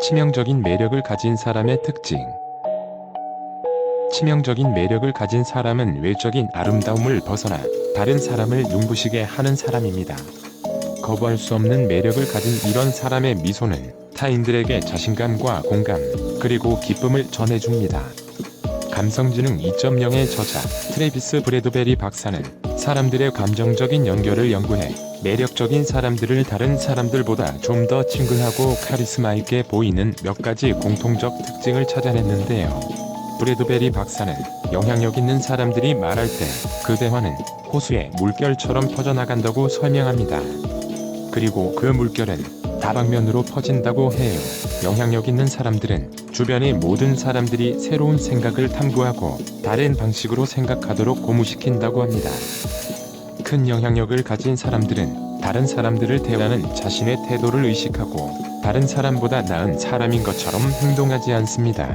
치명적인 매력을 가진 사람의 특징. 치명적인 매력을 가진 사람은 외적인 아름다움을 벗어나 다른 사람을 눈부시게 하는 사람입니다. 거부할 수 없는 매력을 가진 이런 사람의 미소는 타인들에게 자신감과 공감, 그리고 기쁨을 전해줍니다. 감성지능 2.0의 저자 트레비스 브래드베리 박사는 사람들의 감정적인 연결을 연구해 매력적인 사람들을 다른 사람들보다 좀 더 친근하고 카리스마 있게 보이는 몇 가지 공통적 특징을 찾아냈는데요. 브래드베리 박사는 영향력 있는 사람들이 말할 때 그 대화는 호수의 물결처럼 퍼져나간다고 설명합니다. 그리고 그 물결은 다방면으로 퍼진다고 해요. 영향력 있는 사람들은 주변의 모든 사람들이 새로운 생각을 탐구하고 다른 방식으로 생각하도록 고무시킨다고 합니다. 큰 영향력을 가진 사람들은 다른 사람들을 대하는 자신의 태도를 의식하고 다른 사람보다 나은 사람인 것처럼 행동하지 않습니다.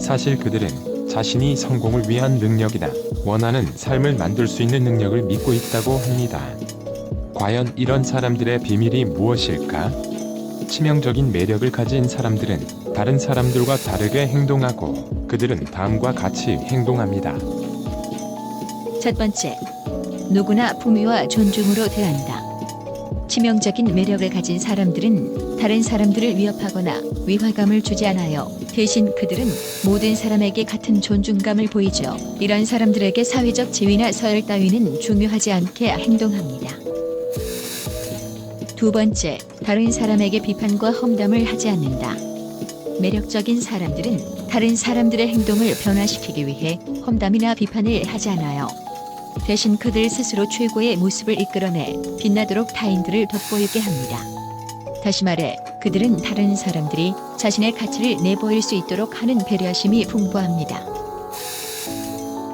사실 그들은 자신이 성공을 위한 능력이나 원하는 삶을 만들 수 있는 능력을 믿고 있다고 합니다. 과연 이런 사람들의 비밀이 무엇일까? 치명적인 매력을 가진 사람들은 다른 사람들과 다르게 행동하고 그들은 다음과 같이 행동합니다. 첫 번째, 누구나 품위와 존중으로 대한다. 치명적인 매력을 가진 사람들은 다른 사람들을 위협하거나 위화감을 주지 않아요. 대신 그들은 모든 사람에게 같은 존중감을 보이죠. 이런 사람들에게 사회적 지위나 서열 따위는 중요하지 않게 행동합니다. 두 번째, 다른 사람에게 비판과 험담을 하지 않는다. 매력적인 사람들은 다른 사람들의 행동을 변화시키기 위해 험담이나 비판을 하지 않아요. 대신 그들 스스로 최고의 모습을 이끌어내 빛나도록 타인들을 돋보이게 합니다. 다시 말해, 그들은 다른 사람들이 자신의 가치를 내보일 수 있도록 하는 배려심이 풍부합니다.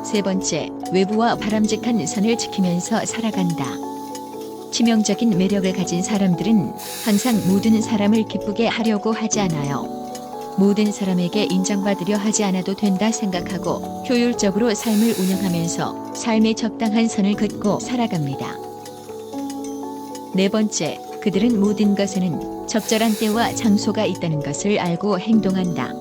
세 번째, 외부와 바람직한 선을 지키면서 살아간다. 치명적인 매력을 가진 사람들은 항상 모든 사람을 기쁘게 하려고 하지 않아요. 모든 사람에게 인정받으려 하지 않아도 된다 생각하고 효율적으로 삶을 운영하면서 삶의 적당한 선을 긋고 살아갑니다. 네 번째, 그들은 모든 것에는 적절한 때와 장소가 있다는 것을 알고 행동한다.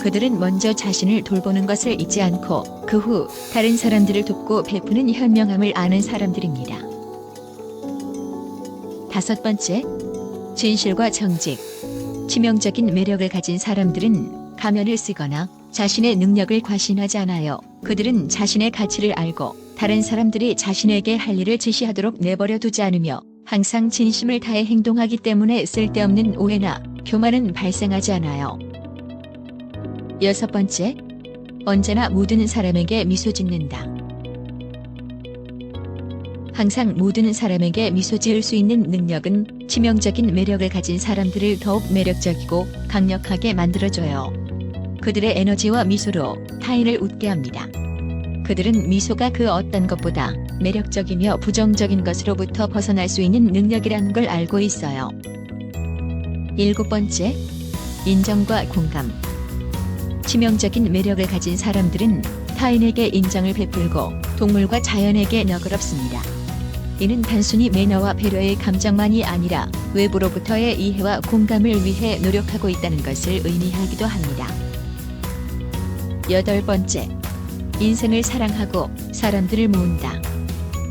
그들은 먼저 자신을 돌보는 것을 잊지 않고 그 후 다른 사람들을 돕고 베푸는 현명함을 아는 사람들입니다. 다섯 번째, 진실과 정직. 치명적인 매력을 가진 사람들은 가면을 쓰거나 자신의 능력을 과신하지 않아요. 그들은 자신의 가치를 알고 다른 사람들이 자신에게 할 일을 지시하도록 내버려 두지 않으며 항상 진심을 다해 행동하기 때문에 쓸데없는 오해나 교만은 발생하지 않아요. 여섯 번째, 언제나 모든 사람에게 미소 짓는다. 항상 모든 사람에게 미소 지을 수 있는 능력은 치명적인 매력을 가진 사람들을 더욱 매력적이고 강력하게 만들어줘요. 그들의 에너지와 미소로 타인을 웃게 합니다. 그들은 미소가 그 어떤 것보다 매력적이며 부정적인 것으로부터 벗어날 수 있는 능력이라는 걸 알고 있어요. 일곱 번째, 인정과 공감. 치명적인 매력을 가진 사람들은 타인에게 인정을 베풀고 동물과 자연에게 너그럽습니다. 이는 단순히 매너와 배려의 감정만이 아니라 외부로부터의 이해와 공감을 위해 노력하고 있다는 것을 의미하기도 합니다. 여덟 번째, 인생을 사랑하고 사람들을 모은다.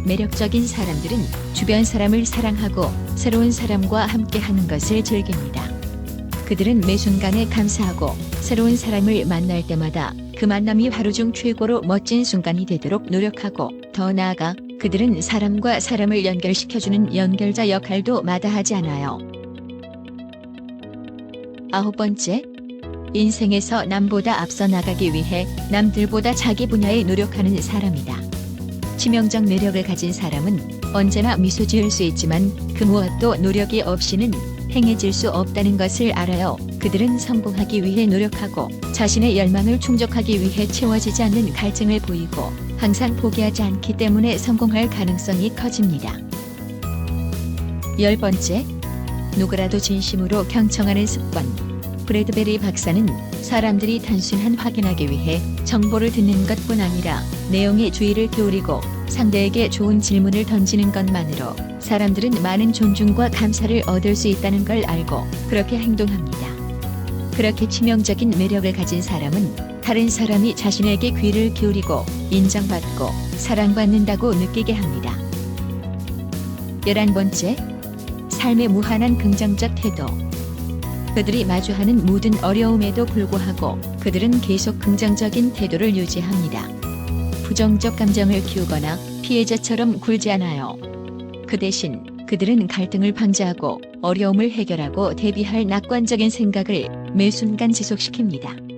매력적인 사람들은 주변 사람을 사랑하고 새로운 사람과 함께 하는 것을 즐깁니다. 그들은 매 순간에 감사하고 새로운 사람을 만날 때마다 그 만남이 하루 중 최고로 멋진 순간이 되도록 노력하고 더 나아가 그들은 사람과 사람을 연결시켜주는 연결자 역할도 마다하지 않아요. 아홉 번째, 인생에서 남보다 앞서 나가기 위해 남들보다 자기 분야에 노력하는 사람이다. 치명적 매력을 가진 사람은 언제나 미소 지을 수 있지만 그 무엇도 노력이 없이는 행해질 수 없다는 것을 알아요. 그들은 성공하기 위해 노력하고 자신의 열망을 충족하기 위해 채워지지 않는 갈증을 보이고 항상 포기하지 않기 때문에 성공할 가능성이 커집니다. 열 번째, 누구라도 진심으로 경청하는 습관. 브래드베리 박사는 사람들이 단순한 확인하기 위해 정보를 듣는 것뿐 아니라 내용에 주의를 기울이고 상대에게 좋은 질문을 던지는 것만으로 사람들은 많은 존중과 감사를 얻을 수 있다는 걸 알고 그렇게 행동합니다. 그렇게 치명적인 매력을 가진 사람은 다른 사람이 자신에게 귀를 기울이고 인정받고 사랑받는다고 느끼게 합니다. 열한 번째, 삶의 무한한 긍정적 태도. 그들이 마주하는 모든 어려움에도 불구하고 그들은 계속 긍정적인 태도를 유지합니다. 부정적 감정을 키우거나 피해자처럼 굴지 않아요. 그 대신 그들은 갈등을 방지하고 어려움을 해결하고 대비할 낙관적인 생각을 매 순간 지속시킵니다.